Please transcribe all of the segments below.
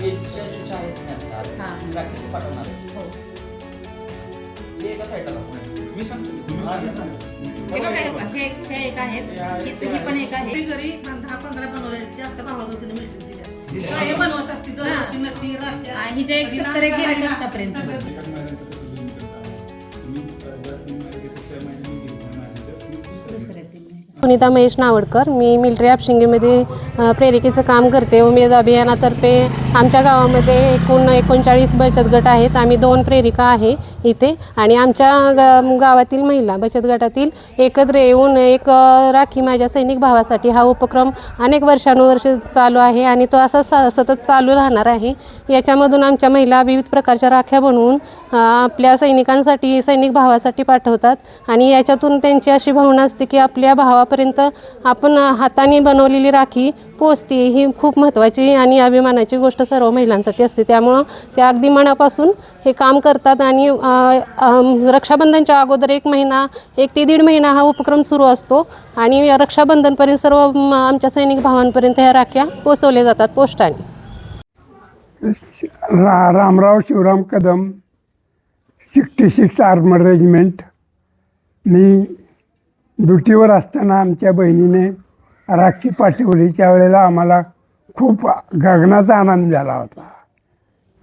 करणार आहे. हां. तुम्ही राखी पाठवणार आहे. हो ते एका साईडला दाखवा. मी सांगतो तुम्ही आधी सांगा. हे बघा हे बघा हे हे एक आहेत हे हे पण एक आहे घरी घरी दहा पंधरा बनवले आता भावाला तिने मिळतील दिल्या. तिला हे बनवत असते दरवर्षी नक्की राख्या. हा, हिच्या एक सत्तर एक गेले आतापर्यंत सुनीता महेश नावडकर. मी मिल्ट्री हापशिंगेमध्ये प्रेरिकेचं काम करते. उमेद अभियानातर्फे आमच्या गावामध्ये एकूण एकोणचाळीस बचत गट आहेत. आम्ही दोन प्रेरिका आहे इथे. आणि आमच्या गा गावातील महिला बचत गटातील एकत्र येऊन एक राखी माझ्या सैनिक भावासाठी हा उपक्रम अनेक वर्षानुवर्ष चालू आहे आणि तो असा स सतत चालू राहणार आहे. याच्यामधून आमच्या महिला विविध प्रकारच्या राख्या बनवून आपल्या सैनिकांसाठी सैनिक भावासाठी पाठवतात. आणि याच्यातून त्यांची अशी भावना असते की आपल्या भावा भावापर्यंत आपण हाताने बनवलेली राखी पोचते ही खूप महत्त्वाची आणि अभिमानाची गोष्ट सर्व महिलांसाठी असते. त्यामुळं त्या अगदी मनापासून हे काम करतात आणि रक्षाबंधनच्या अगोदर एक महिना एक ते दीड महिना हा उपक्रम सुरू असतो आणि रक्षाबंधनपर्यंत सर्व म, आमच्या सैनिक भावांपर्यंत ह्या राख्या पोचवल्या जातात पोस्टाने. रा Ramrao Shivram Kadam sixty six armour regiment. मी ड्युटीवर असताना आमच्या बहिणीने राखी पाठवली. त्यावेळेला आम्हाला खूप गगनाचा आनंद झाला होता.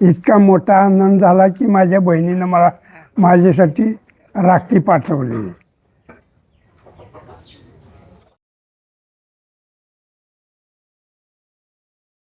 इतका मोठा आनंद झाला की माझ्या बहिणीनं मला माझ्यासाठी राखी पाठवली.